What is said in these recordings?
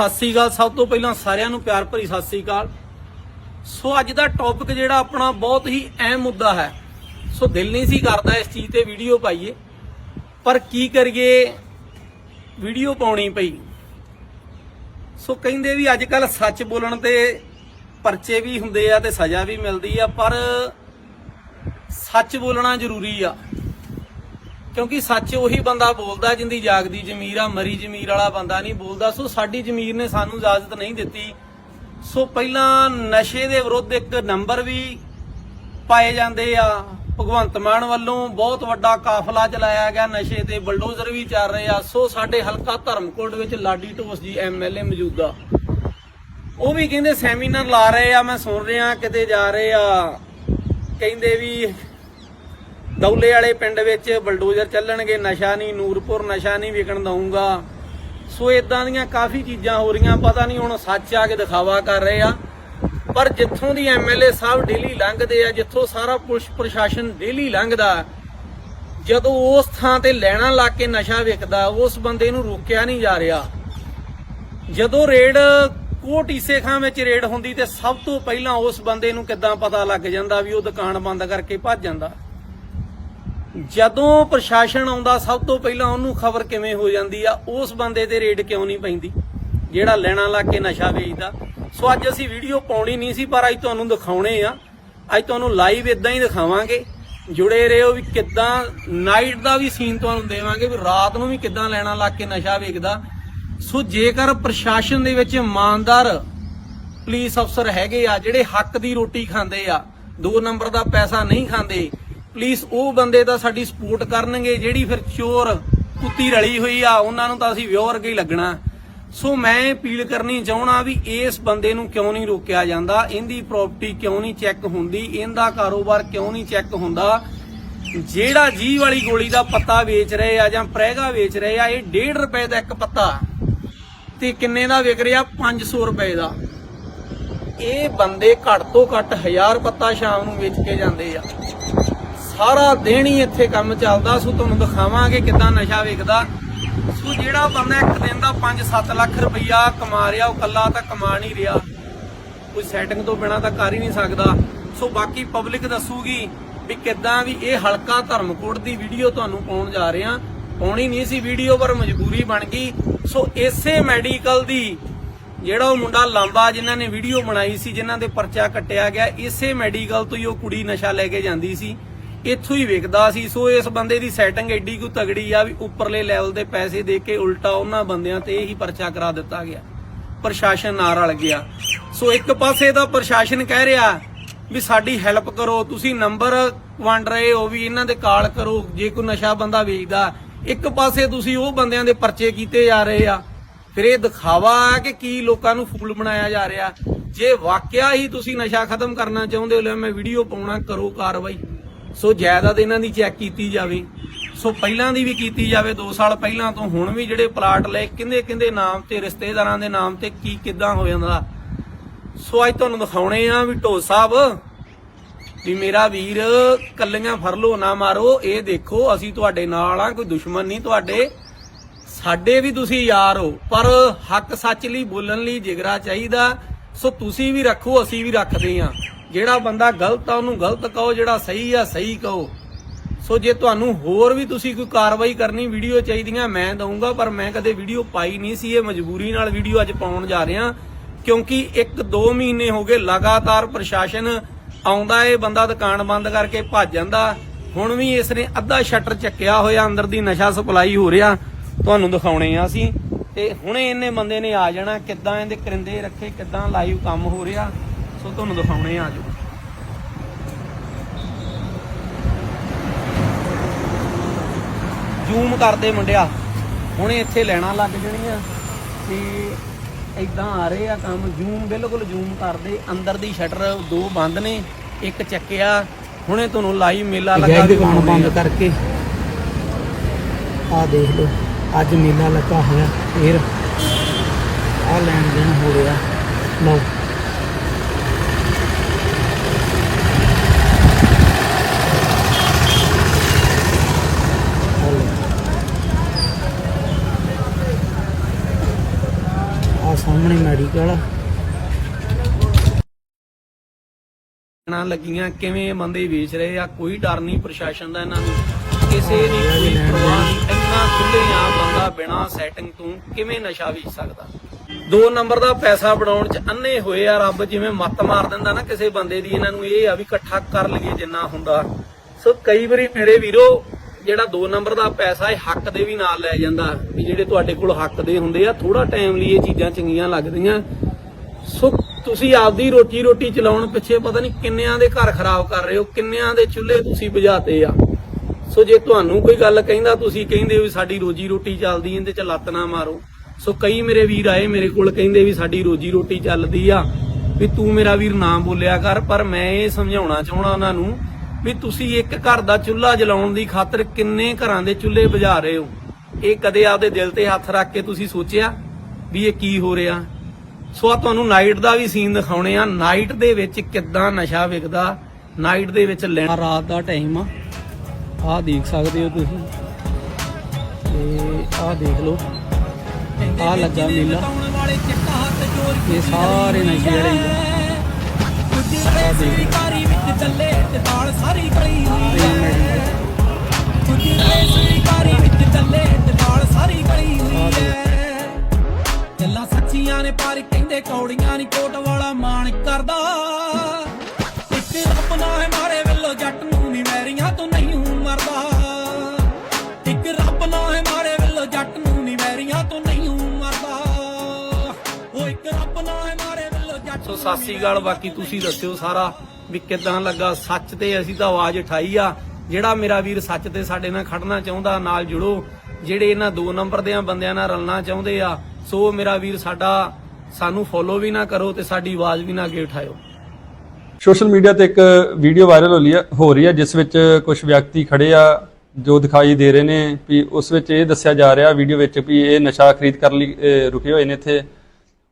ਸਤਿ ਸ੍ਰੀ ਅਕਾਲ। ਸਭ ਤੋਂ ਪਹਿਲਾਂ ਸਾਰਿਆਂ ਨੂੰ ਪਿਆਰ ਭਰੀ ਸਤਿ ਸ੍ਰੀ ਅਕਾਲ। ਸੋ ਅੱਜ ਦਾ ਟੌਪਿਕ ਜਿਹੜਾ ਆਪਣਾ ਬਹੁਤ ਹੀ ਅਹਿਮ ਮੁੱਦਾ ਹੈ। ਸੋ ਦਿਲ ਨਹੀਂ ਸੀ ਕਰਦਾ ਇਸ ਚੀਜ਼ ਤੇ ਵੀਡੀਓ ਪਾਈਏ। ਪਰ ਕੀ ਕਰੀਏ? ਵੀਡੀਓ ਪਾਉਣੀ ਪਈ। ਸੋ ਕਹਿੰਦੇ ਵੀ ਅੱਜ ਕੱਲ ਸੱਚ ਬੋਲਣ ਤੇ ਪਰਚੇ ਵੀ ਹੁੰਦੇ ਆ ਤੇ ਸਜ਼ਾ ਵੀ ਮਿਲਦੀ ਆ, ਪਰ ਸੱਚ ਬੋਲਣਾ ਜ਼ਰੂਰੀ ਆ। ਕਿਉਂਕਿ ਸੱਚ ਉਹੀ ਬੰਦਾ ਬੋਲਦਾ ਜਿੰਦੀ ਜਾਗਦੀ ਜ਼ਮੀਰ ਆ, ਮਰੀ ਜ਼ਮੀਰ ਵਾਲਾ ਬੰਦਾ ਨਹੀਂ ਬੋਲਦਾ। ਸੋ ਸਾਡੀ ਜ਼ਮੀਰ ਨੇ ਸਾਨੂੰ ਇਜਾਜ਼ਤ ਨਹੀਂ ਦਿੱਤੀ। ਸੋ ਪਹਿਲਾਂ ਨਸ਼ੇ ਦੇ ਵਿਰੁੱਧ ਇੱਕ ਨੰਬਰ ਵੀ ਪਾਏ ਜਾਂਦੇ ਆ। ਭਗਵੰਤ ਮਾਨ ਵੱਲੋਂ ਬਹੁਤ ਵੱਡਾ ਕਾਫਲਾ ਚਲਾਇਆ ਗਿਆ, ਨਸ਼ੇ ਤੇ ਬਲਡੋਜ਼ਰ ਵੀ ਚੱਲ ਰਹੇ ਆ। ਸੋ ਸਾਡੇ ਹਲਕਾ ਧਰਮਕੋਟ ਵਿੱਚ ਲਾਡੀ ਢੋਸ ਜੀ ਐਮਐਲਏ ਮੌਜੂਦਾ। ਉਹ ਵੀ ਕਹਿੰਦੇ ਸੈਮੀਨਾਰ ਲਾ ਰਹੇ ਆ, ਮੈਂ ਸੁਣ ਰਿਹਾ, ਕਿਤੇ ਜਾ ਰਹੇ ਆ। ਕਹਿੰਦੇ ਵੀ ਦੌਲੇ ਵਾਲੇ ਪਿੰਡ ਵਿੱਚ ਬਲਡੋਜ਼ਰ ਚੱਲਣਗੇ, ਨਸ਼ਾ ਨਹੀਂ, ਨੂਰਪੁਰ ਨਸ਼ਾ ਨਹੀਂ ਵਿਕਣ ਦਊਂਗਾ। ਸੋ ਇਦਾਂ ਦੀਆਂ ਕਾਫੀ ਚੀਜ਼ਾਂ ਹੋ ਰਹੀਆਂ, ਪਤਾ ਨਹੀਂ ਹੁਣ ਸੱਚ ਆ ਕੇ ਦਿਖਾਵਾ ਕਰ ਰਹੇ ਆ। ਪਰ ਜਿੱਥੋਂ ਦੀ ਐਮਐਲਏ ਸਾਹਿਬ ਡੇਲੀ ਲੰਘਦੇ ਆ, ਜਿੱਥੋਂ ਸਾਰਾ ਪੁਲਿਸ ਪ੍ਰਸ਼ਾਸਨ ਡੇਲੀ ਲੰਘਦਾ, ਜਦੋਂ ਉਸ ਥਾਂ ਤੇ ਲੈਣਾ ਲਾ ਕੇ ਨਸ਼ਾ ਵਿਕਦਾ, ਉਸ ਬੰਦੇ ਨੂੰ ਰੋਕਿਆ ਨਹੀਂ ਜਾ ਰਿਹਾ। ਜਦੋਂ ਰੇਡ ਕੋਟ ਈਸੇ ਖਾਂ ਵਿੱਚ ਰੇਡ ਹੁੰਦੀ ਤੇ ਸਭ ਤੋਂ ਪਹਿਲਾਂ ਉਸ ਬੰਦੇ ਨੂੰ ਕਿੱਦਾਂ ਪਤਾ ਲੱਗ ਜਾਂਦਾ ਵੀ ਉਹ ਦੁਕਾਨ ਬੰਦ ਕਰਕੇ ਭੱਜ ਜਾਂਦਾ? ਜਦੋਂ ਪ੍ਰਸ਼ਾਸਨ ਆਉਂਦਾ, ਸਭ ਤੋਂ ਪਹਿਲਾਂ ਉਹਨੂੰ ਖਬਰ ਕਿਵੇਂ ਹੋ ਜਾਂਦੀ ਆ? ਉਸ ਬੰਦੇ ਤੇ ਰੇਡ ਕਿਉਂ ਨਹੀਂ ਪੈਂਦੀ? ਜਿਹੜਾ ਲੈਣਾ ਲਾ ਕੇ ਨਸ਼ਾ ਵੇਚਦਾ। ਸੋ ਅੱਜ ਅਸੀਂ ਵੀਡੀਓ ਪਾਉਣੀ ਨਹੀਂ ਸੀ, ਪਰ ਅੱਜ ਤੁਹਾਨੂੰ ਦਿਖਾਉਣੇ ਆ। ਅੱਜ ਤੁਹਾਨੂੰ ਲਾਈਵ ਇਦਾਂ ਹੀ ਦਿਖਾਵਾਂਗੇ। ਜੁੜੇ ਰਹੋ ਵੀ ਕਿੱਦਾਂ ਨਾਈਟ ਦਾ ਵੀ ਸੀਨ ਤੁਹਾਨੂੰ ਦੇਵਾਂਗੇ ਵੀ ਰਾਤ ਨੂੰ ਵੀ ਕਿੱਦਾਂ ਲੈਣਾ ਲਾ ਕੇ ਨਸ਼ਾ ਵੇਚਦਾ। ਸੋ ਜੇਕਰ ਪ੍ਰਸ਼ਾਸਨ ਦੇ ਵਿੱਚ ਇਮਾਨਦਾਰ ਪੁਲਿਸ ਅਫਸਰ ਹੈਗੇ ਆ, ਜਿਹੜੇ ਹੱਕ ਦੀ ਰੋਟੀ ਖਾਂਦੇ ਆ, ਦੋ ਨੰਬਰ ਦਾ ਪੈਸਾ ਨਹੀਂ ਖਾਂਦੇ ਪੁਲਿਸ ਉਹ ਬੰਦੇ ਤਾਂ ਸਾਡੀ ਸਪੋਰਟ ਕਰਨਗੇ ਜਿਹੜੀ ਫਿਰ ਚੋਰ ਕੁੱਤੀ ਰਲੀ ਹੋਈ ਆ, ਉਹਨਾਂ ਨੂੰ ਤਾਂ ਅਸੀਂ ਵਿਉਹ ਵਰਗੇ ਹੀ ਲੱਗਣਾ। ਸੋ ਮੈਂ ਅਪੀਲ ਕਰਨੀ ਚਾਹਣਾ ਵੀ ਇਸ ਬੰਦੇ ਨੂੰ ਕਿਉਂ ਨਹੀਂ ਰੋਕਿਆ ਜਾਂਦਾ? ਇਹਦੀ ਪ੍ਰਾਪਰਟੀ ਕਿਉਂ ਨਹੀਂ ਚੈੱਕ ਹੁੰਦੀ? ਇਹਦਾ ਕਾਰੋਬਾਰ ਕਿਉਂ ਨਹੀਂ ਚੈੱਕ ਹੁੰਦਾ? ਜਿਹੜਾ ਜੀ ਵਾਲੀ ਗੋਲੀ ਦਾ ਪੱਤਾ ਵੇਚ ਰਹੇ ਆ ਜਾਂ ਪ੍ਰੈਗਾ ਵੇਚ ਰਹੇ ਆ, ਇਹ 1.5 ਰੁਪਏ ਦਾ ਇੱਕ ਪੱਤਾ। ਤੇ ਕਿੰਨੇ ਦਾ ਵਿਕ ਰਿਹਾ? 500 ਰੁਪਏ ਦਾ। ਇਹ ਬੰਦੇ ਘੱਟ ਤੋਂ ਘੱਟ 1000 ਪੱਤਾ ਸ਼ਾਮ ਨੂੰ ਵੇਚ ਕੇ ਜਾਂਦੇ ਆ। ਸਾਰਾ ਦਿਨ ਹੀ ਇੱਥੇ ਕੰਮ ਚੱਲਦਾ ਸੋ, ਤੁਹਾਨੂੰ ਦਿਖਾਵਾਂਗੇ ਕਿਦਾਂ ਨਸ਼ਾ ਵੇਖਦਾ। ਸੋ ਜਿਹੜਾ ਬੰਦਾ ਇੱਕ ਦਿਨ ਦਾ 5-7 ਲੱਖ ਰੁਪਈਆ ਕਮਾ ਰਿਹਾ, ਉਹ ਕੱਲਾ ਤਾਂ ਕਮਾ ਨਹੀਂ ਰਿਹਾ। ਕੋਈ ਸੈਟਿੰਗ ਤੋਂ ਬਿਨਾ ਤਾਂ ਕਰ ਹੀ ਨਹੀਂ ਸਕਦਾ। ਸੋ ਬਾਕੀ ਪਬਲਿਕ ਦੱਸੂਗੀ ਵੀ ਕਿੱਦਾਂ ਵੀ ਇਹ ਹਲਕਾ ਧਰਮਕੋਟ ਦੀ ਵੀਡੀਓ ਤੁਹਾਨੂੰ ਪਾਉਣ ਜਾ ਰਹੇ ਹਾਂ। ਪਾਉਣੀ ਨਹੀਂ ਸੀ ਵੀਡੀਓ ਪਰ ਮਜਬੂਰੀ ਬਣ ਗਈ। ਸੋ ਇਸੇ ਮੈਡੀਕਲ ਦੀ ਜਿਹੜਾ ਉਹ ਮੁੰਡਾ ਲਾਂਬਾ ਜਿਨ੍ਹਾਂ ਨੇ ਵੀਡੀਓ ਬਣਾਈ ਸੀ, ਜਿਨ੍ਹਾਂ ਦੇ ਪਰਚਾ ਕੱਟਿਆ ਗਿਆ, ਇਸੇ ਮੈਡੀਕਲ ਤੋਂ ਹੀ ਉਹ ਕੁੜੀ ਨਸ਼ਾ ਲੈ ਕੇ ਜਾਂਦੀ ਸੀ। ਇੱਥੋਂ ਹੀ ਵੇਖਦਾ ਸੀ। ਸੋ ਇਸ ਬੰਦੇ ਦੀ ਸੈਟਿੰਗ ਐਡੀ ਕੁ ਤਗੜੀ ਆ ਵੀ ਉੱਪਰਲੇ ਲੈਵਲ ਦੇ ਪੈਸੇ ਦੇ ਕੇ ਉਲਟਾ ਉਹਨਾਂ ਬੰਦਿਆਂ ਤੇ ਹੀ ਪਰਚਾ ਕਰਾ ਦਿੱਤਾ ਗਿਆ। ਪ੍ਰਸ਼ਾਸਨ ਨਾਲ ਰਲ ਗਿਆ। ਸੋ ਇੱਕ ਪਾਸੇ ਤਾਂ ਪ੍ਰਸ਼ਾਸਨ ਕਹਿ ਰਿਹਾ ਵੀ ਸਾਡੀ ਹੈਲਪ ਕਰੋ, ਤੁਸੀਂ ਨੰਬਰ ਵੰਡ ਰਹੇ ਹੋ ਵੀ ਇਹਨਾਂ ਦੇ ਕਾਲ ਕਰੋ, ਜੇ ਕੋਈ ਨਸ਼ਾ ਬੰਦਾ ਵੇਚਦਾ। ਇੱਕ ਪਾਸੇ ਤੁਸੀਂ ਉਹ ਬੰਦਿਆਂ ਦੇ ਪਰਚੇ ਕੀਤੇ ਜਾ ਰਹੇ ਆ। ਫਿਰ ਇਹ ਦਿਖਾਵਾ ਆ ਕਿ ਕੀ ਲੋਕਾਂ ਨੂੰ ਫੂਲ ਬਣਾਇਆ ਜਾ ਰਿਹਾ। ਜੇ ਵਾਕਿਆ ਹੀ ਤੁਸੀਂ ਨਸ਼ਾ ਖਤਮ ਕਰਨਾ ਚਾਹੁੰਦੇ ਹੋ ਲੈ ਮੈਂ ਵੀਡੀਓ ਪਾਉਣਾ, ਕਰੋ ਕਾਰਵਾਈ। ਸੋ ਜਾਇਦਾਦ ਇਹਨਾਂ ਦੀ ਚੈੱਕ ਕੀਤੀ ਜਾਵੇ। ਸੋ ਪਹਿਲਾਂ ਦੀ ਵੀ ਕੀਤੀ ਜਾਵੇ 2 ਸਾਲ ਪਹਿਲਾਂ ਤੋਂ ਹੁਣ ਵੀ ਜਿਹੜੇ ਪਲਾਟ ਲਏ ਕਿੰਦੇ ਕਿੰਦੇ ਨਾਮ ਤੇ, ਰਿਸ਼ਤੇਦਾਰਾਂ ਦੇ ਨਾਮ ਤੇ ਕੀ ਕਿੱਦਾਂ ਹੋ ਜਾਂਦਾ। ਸੋ ਅੱਜ ਤੁਹਾਨੂੰ ਦਿਖਾਉਣੇ ਆ ਵੀ ਢੋ ਸਾਹਿਬ, ਵੀ ਮੇਰਾ ਵੀਰ ਕੱਲੀਆਂ ਫਰਲੋ ਨਾ ਮਾਰੋ, ਇਹ ਦੇਖੋ, ਅਸੀਂ ਤੁਹਾਡੇ ਨਾਲ ਆ, ਕੋਈ ਦੁਸ਼ਮਣ ਨਹੀਂ ਤੁਹਾਡੇ। ਸਾਡੇ ਵੀ ਤੁਸੀਂ ਯਾਰ ਹੋ, ਪਰ ਹੱਕ ਸੱਚ ਲਈ, ਬੋਲਣ ਲਈ ਜਿਗਰਾ ਚਾਹੀਦਾ। ਸੋ ਤੁਸੀਂ ਵੀ ਰੱਖੋ, ਅਸੀਂ ਵੀ ਰੱਖਦੇ ਆ ਜਿਹੜਾ ਬੰਦਾ ਗਲਤ ਆ, ਉਹਨੂੰ ਗਲਤ ਕਹੋ, ਜਿਹੜਾ ਸਹੀ ਆ, ਸਹੀ ਕਹੋ। ਸੋ ਜੇ ਤੁਹਾਨੂੰ ਹੋਰ ਵੀ ਤੁਸੀਂ ਕੋਈ ਕਾਰਵਾਈ ਕਰਨੀ ਵੀਡੀਓ ਚਾਹੀਦੀਆਂ, ਮੈਂ ਦਊਂਗਾ, ਪਰ ਮੈਂ ਕਦੇ ਵੀਡੀਓ ਪਾਈ ਨਹੀਂ ਸੀ, ਇਹ ਮਜਬੂਰੀ ਨਾਲ ਵੀਡੀਓ ਅੱਜ ਪਾਉਣ ਜਾ ਰਿਹਾ। ਕਿਉਂਕਿ 1-2 ਮਹੀਨੇ ਹੋ ਗਏ ਲਗਾਤਾਰ ਪ੍ਰਸ਼ਾਸਨ ਆਉਂਦਾ ਏ, ਬੰਦਾ ਦੁਕਾਨ ਬੰਦ ਕਰਕੇ ਭੱਜ ਜਾਂਦਾ। ਹੁਣ ਵੀ ਇਸ ਨੇ ਅੱਧਾ ਸ਼ਟਰ ਚੱਕਿਆ ਹੋਇਆ, ਅੰਦਰ ਦੀ ਨਸ਼ਾ ਸਪਲਾਈ ਹੋ ਰਿਹਾ। ਤੁਹਾਨੂੰ ਦਿਖਾਉਣੇ ਆ ਅਸੀਂ। ਤੇ ਹੁਣੇ ਇਹਨੇ ਬੰਦੇ ਨੇ ਆ ਜਾਣਾ, ਕਿੱਦਾਂ ਇਹਦੇ ਕਰਿੰਦੇ ਰੱਖੇ, ਕਿੱਦਾਂ ਲਾਈਵ ਕੰਮ ਹੋ ਰਿਹਾ। ਸੋ ਤੁਹਾਨੂੰ ਦਿਖਾਉਣੇ ਆ ਜੋ ਜ਼ੂਮ ਕਰਦੇ ਮੁੰਡਿਆ। ਹੁਣੇ ਇੱਥੇ ਲੈਣਾ ਲੱਗ ਜਣੀਆਂ। ਤੇ ਇਦਾਂ ਆ ਰਹੇ ਆ ਕੰਮ। ਜ਼ੂਮ ਬਿਲਕੁਲ ਜ਼ੂਮ ਕਰਦੇ। ਅੰਦਰ ਦੀ ਸ਼ਟਰ ਦੋ ਬੰਦ ਨੇ ਇੱਕ ਚੱਕਿਆ। ਹੁਣੇ ਤੁਹਾਨੂੰ ਲਾਈਵ ਮੇਲਾ ਲੱਗਾ ਦੁਕਾਨ ਬੰਦ। ਕਰਕੇ। ਆ ਦੇਖ ਲਓ ਅੱਜ ਮੇਲਾ ਲੱਗਾ ਹੋਇਆ। ਫੇਰ ਆ ਲੈਣ ਦੇਣ ਹੋ ਰਿਹਾ। ਲਓ ਆ ਆ ਨਾ ਲੱਗੀਆਂ ਕਿਵੇਂ ਬੰਦੇ ਵੇਚ ਰਹੇ ਆ? ਕੋਈ ਡਰ ਨਹੀਂ ਪ੍ਰਸ਼ਾਸਨ ਦਾ ਇਹਨਾਂ ਨੂੰ। ਕਿਸੇ ਦੀ ਕੋਈ ਪਰਵਾਹ ਨਹੀਂ ਇੰਨਾ ਖੁੱਲੇ ਆ ਬੰਦਾ ਬਿਨਾ ਸੈਟਿੰਗ ਤੋਂ ਕਿਵੇਂ ਨਸ਼ਾ ਵੇਚ ਸਕਦਾ? ਦੋ ਨੰਬਰ ਦਾ ਪੈਸਾ ਬਣਾਉਣ ਚ ਅੰਨੇ ਹੋਏ ਆ ਰੱਬ ਜਿਵੇਂ ਮੱਤ ਮਾਰ ਦਿੰਦਾ ਨਾ ਕਿਸੇ ਬੰਦੇ ਦੀ ਇਹਨਾਂ ਨੂੰ ਇਹ ਆ ਵੀ ਇਕੱਠਾ ਕਰ ਲਈਏ ਜਿੰਨਾ ਹੁੰਦਾ। ਸੋ ਕਈ ਵਾਰੀ ਮੇਰੇ ਵੀਰੋ ਜਿਹੜਾ ਦੋ ਨੰਬਰ ਦਾ ਪੈਸਾ ਇਹ ਹੱਕ ਦੇ ਵੀ ਨਾਲ ਲੈ ਜਾਂਦਾ, ਵੀ ਜਿਹੜੇ ਤੁਹਾਡੇ ਕੋਲ ਹੱਕ ਦੇ ਹੁੰਦੇ ਆ ਥੋੜਾ ਟਾਈਮ ਲਈ ਇਹ ਚੀਜ਼ਾਂ ਚੰਗੀਆਂ ਲੱਗਦੀਆਂ। ਸੋ ਤੁਸੀਂ ਆਪਦੀ ਰੋਟੀ ਰੋਟੀ ਚਲਾਉਣ ਪਿੱਛੇ ਪਤਾ ਨਹੀਂ ਕਿੰਨਿਆਂ ਦੇ ਘਰ ਖਰਾਬ ਕਰ ਰਹੇ ਹੋ, ਕਿੰਨਿਆਂ ਦੇ ਚੁੱਲ੍ਹੇ ਤੁਸੀਂ ਬੁਝਾਤੇ ਆ। ਸੋ ਜੇ ਤੁਹਾਨੂੰ ਕੋਈ ਗੱਲ ਕਹਿੰਦਾ, ਤੁਸੀਂ ਕਹਿੰਦੇ ਹੋ ਵੀ ਸਾਡੀ ਰੋਜੀ ਰੋਟੀ ਚੱਲਦੀ ਇਹਦੇ ਚ ਲੱਤ ਨਾ ਮਾਰੋ। ਸੋ ਕਈ ਮੇਰੇ ਵੀਰ ਆਏ ਮੇਰੇ ਕੋਲ ਕਹਿੰਦੇ ਵੀ ਸਾਡੀ ਰੋਜੀ ਰੋਟੀ ਚੱਲਦੀ ਆ, ਵੀ ਤੂੰ ਮੇਰਾ ਵੀਰ ਨਾ ਬੋਲਿਆ ਕਰ, ਪਰ ਮੈਂ ਇਹ ਸਮਝਾਉਣਾ ਚਾਹਣਾ ਉਹਨਾਂ ਨੂੰ ਵੀ ਤੁਸੀਂ ਇੱਕ ਘਰ ਦਾ ਚੁੱਲ੍ਹਾ ਜਲਾਉਣ ਦੀ ਖਾਤਰ ਕਿੰਨੇ ਘਰਾਂ ਦੇ ਚੁੱਲ੍ਹੇ ਬੁਝਾ ਰਹੇ ਹੋ? ਇਹ ਕਦੇ ਆਪਦੇ ਦਿਲ ਤੇ ਹੱਥ ਰੱਖ ਕੇ ਤੁਸੀਂ ਸੋਚਿਆ ਵੀ ਇਹ ਕੀ ਹੋ ਰਿਹਾ? ਸੋ ਆ ਤੁਹਾਨੂੰ ਨਾਈਟ ਦਾ ਵੀ ਸੀਨ ਦਿਖਾਉਣੇ ਆ। ਨਾਈਟ ਦੇ ਵਿੱਚ ਕਿੱਦਾਂ ਨਸ਼ਾ ਵਿਕਦਾ? ਨਾਈਟ ਦੇ ਵਿੱਚ ਲੈਣਾ ਰਾਤ ਦਾ ਟਾਈਮ ਆ। ਆਹ ਦੇਖ ਸਕਦੇ ਹੋ ਤੁਸੀਂ। ਤੇ ਆਹ ਦੇਖ ਲਓ। ਆਹ ਲੱਗਾ ਮੇਲਾ। ਇਹ ਸਾਰੇ ਨਸ਼ੇ ਵਾਲੇ ਆ। ਦੇਖ ਸਾਰੀ ਗਲੀ ਹੋਈ ਇਹ ਮੈਡੀਕਲ ਕੁਝ ਵਿੱਚ ਚੱਲੇ ਨਾਲ ਸਾਰੀ ਗਲੀ ਹੋਈ ਐ ਗੱਲਾਂ ਸੱਚੀਆਂ ਨੇ ਪਰ ਕਹਿੰਦੇ ਕੌੜੀਆਂ ਨਹੀਂ ਕੋਟ ਵਾਲਾ ਮਾਣ ਕਰਦਾ। ਇੱਕ ਰੱਬ ਨਾ ਹੈ ਮਾਰੇ ਵੱਲੋਂ ਜੱਟ ਨੂੰ ਨਹੀਂ ਮੈਰੀਆਂ ਤੋਂ ਨਹੀਂ ਹੂੰ ਮਰਦਾ। ਇੱਕ ਰੱਬ ਨਾ ਹੈ ਮਾਰੇ ਵੱਲੋਂ ਜੱਟ ਨੂੰ ਨਹੀਂ ਮੈਰੀਆਂ ਤੋਂ ਨਹੀਂ ਹੂੰ ਮਰਦਾ। ਉਹ ਇੱਕ ਰੱਬ ਨਾ ਹੈ ਮਾਰੇ ਵੱਲੋਂ ਜੱਟ ਸੋ ਸਤਿ ਸ੍ਰੀ ਅਕਾਲ, ਬਾਕੀ ਤੁਸੀਂ ਦੱਸਿਓ ਸਾਰਾ। ਵੀ ਕਿਦਾਂ ਲੱਗਾ, ਸੱਚ ਤੇ ਅਸੀਂ ਤਾਂ ਆਵਾਜ਼ ਉਠਾਈ ਆ। ਜਿਹੜਾ ਮੇਰਾ ਵੀਰ ਸੱਚ ਤੇ ਸਾਡੇ ਨਾਲ ਖੜਨਾ ਚਾਹੁੰਦਾ, ਨਾਲ ਜੁੜੋ। ਜਿਹੜੇ ਇਹਨਾਂ ਦੋ ਨੰਬਰ ਦੇ ਬੰਦਿਆਂ ਨਾਲ ਰਲਣਾ ਚਾਹੁੰਦੇ ਆ। ਸੋ ਮੇਰਾ ਵੀਰ ਸਾਡਾ, ਸਾਨੂੰ ਫੋਲੋ ਵੀ ਨਾ ਕਰੋ ਤੇ ਸਾਡੀ ਆਵਾਜ਼ ਵੀ ਨਾ ਅੱਗੇ ਉਠਾਇਓ। ਸੋਸ਼ਲ ਮੀਡੀਆ ਤੇ ਇੱਕ ਵੀਡੀਓ ਵਾਇਰਲ ਹੋ ਰਹੀ ਹੈ ਜਿਸ ਵਿੱਚ ਕੁਝ ਵਿਅਕਤੀ ਖੜੇ ਆ, ਜੋ ਦਿਖਾਈ ਦੇ ਰਹੇ ਨੇ ਵੀ ਉਸ ਵਿੱਚ ਇਹ ਦੱਸਿਆ ਜਾ ਰਿਹਾ, ਵੀਡੀਓ ਵਿੱਚ ਵੀ ਇਹ ਨਸ਼ਾ ਖਰੀਦ ਕਰਨ ਲਈ ਰੁਕੇ ਹੋਏ ਨੇ ਇੱਥੇ।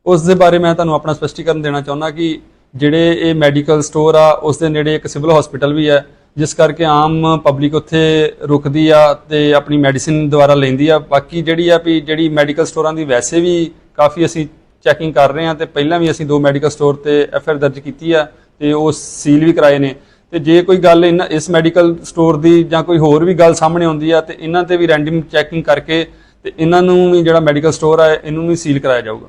ਉਸ ਦੇ ਬਾਰੇ ਮੈਂ ਤੁਹਾਨੂੰ ਆਪਣਾ ਸਪਸ਼ਟੀਕਰਨ ਦੇਣਾ ਚਾਹੁੰਦਾ ਕਿ ਜਿਹੜੇ ਇਹ ਮੈਡੀਕਲ ਸਟੋਰ ਆ, ਉਸ ਦੇ ਨੇੜੇ ਇੱਕ ਸਿਵਲ ਹਸਪੀਟਲ ਵੀ ਹੈ, ਜਿਸ ਕਰਕੇ ਆਮ ਪਬਲਿਕ ਉੱਥੇ ਰੁਕਦੀ ਆ ਤੇ ਆਪਣੀ ਮੈਡੀਸਿਨ ਦੁਆਰਾ ਲੈਂਦੀ ਆ। ਬਾਕੀ ਜਿਹੜੀ ਆ ਵੀ ਜਿਹੜੀ ਮੈਡੀਕਲ ਸਟੋਰਾਂ ਦੀ ਵੈਸੇ ਵੀ ਕਾਫੀ ਅਸੀਂ ਚੈਕਿੰਗ ਕਰ ਰਹੇ ਹਾਂ ਤੇ ਪਹਿਲਾਂ ਵੀ ਅਸੀਂ ਦੋ ਮੈਡੀਕਲ ਸਟੋਰ ਤੇ ਐਫ ਆਰ ਦਰਜ ਕੀਤੀ ਆ ਤੇ ਉਹ ਸੀਲ ਵੀ ਕਰਾਏ ਨੇ। ਤੇ ਜੇ ਕੋਈ ਗੱਲ ਇਹਨਾਂ ਇਸ ਮੈਡੀਕਲ ਸਟੋਰ ਦੀ ਜਾਂ ਕੋਈ ਹੋਰ ਵੀ ਗੱਲ ਸਾਹਮਣੇ ਆਉਂਦੀ ਆ ਤੇ ਇਹਨਾਂ ਤੇ ਵੀ ਰੈਂਡਮ ਚੈਕਿੰਗ ਕਰਕੇ ਤੇ ਇਹਨਾਂ ਨੂੰ ਵੀ ਜਿਹੜਾ ਮੈਡੀਕਲ ਸਟੋਰ ਆ, ਇਹਨੂੰ ਵੀ ਸੀਲ ਕਰਾਇਆ ਜਾਊਗਾ।